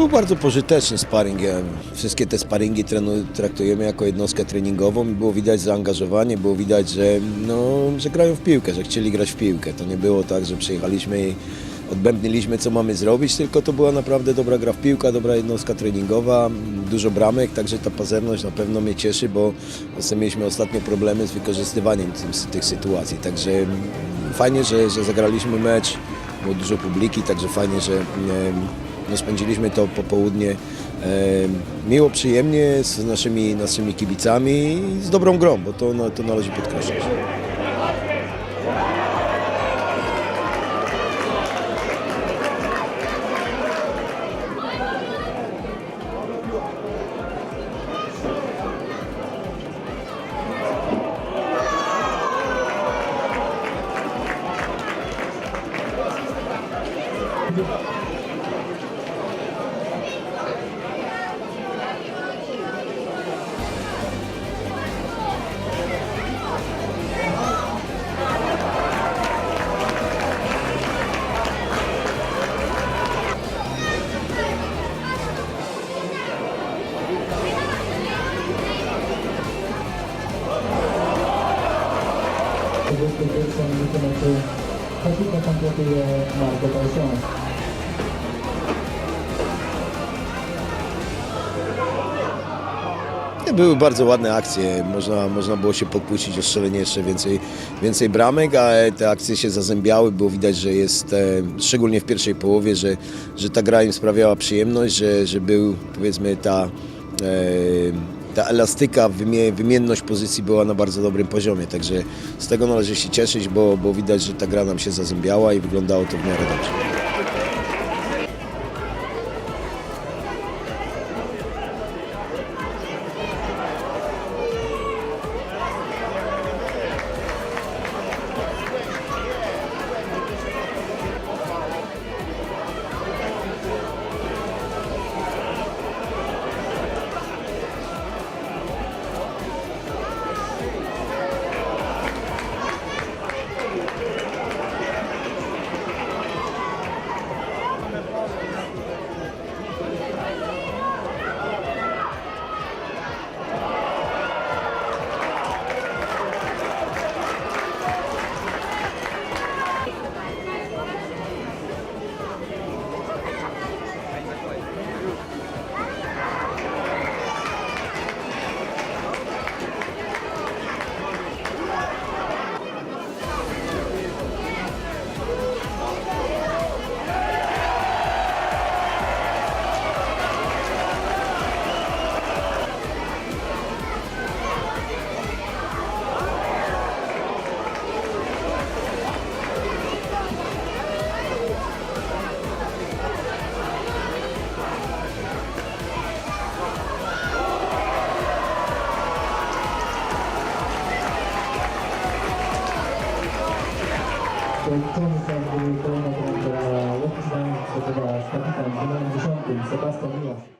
był bardzo pożyteczny sparring. Wszystkie te sparingi traktujemy jako jednostkę treningową było widać zaangażowanie, było widać, że, no, że grają w piłkę, że chcieli grać w piłkę. To nie było tak, że przyjechaliśmy i odbębniliśmy co mamy zrobić, tylko to była naprawdę dobra gra w piłkę, dobra jednostka treningowa, dużo bramek, także ta pazerność na pewno mnie cieszy, bo mieliśmy ostatnio problemy z wykorzystywaniem tym, tych sytuacji. Także mm, fajnie, że, że zagraliśmy mecz, było dużo publiki, także fajnie, że em, no, spędziliśmy to popołudnie em, miło, przyjemnie z naszymi, naszymi kibicami i z dobrą grą, bo to, no, to należy podkreślić. Pierwszą minutę meczu Kapitan kompletuje Marco Pausson. Były bardzo ładne akcje, można, można było się podpuścić o strzelenie jeszcze więcej, więcej bramek, ale te akcje się zazębiały, było widać, że jest, e, szczególnie w pierwszej połowie, że, że ta gra im sprawiała przyjemność, że, że był powiedzmy ta, e, ta elastyka, wymie, wymienność pozycji była na bardzo dobrym poziomie, także z tego należy się cieszyć, bo, bo widać, że ta gra nam się zazębiała i wyglądało to w miarę dobrze. Tonsan, Tonsan, Tonsan, Tonsan, Tonsan, Tonsan, Tonsan, Tonsan, Tonsan,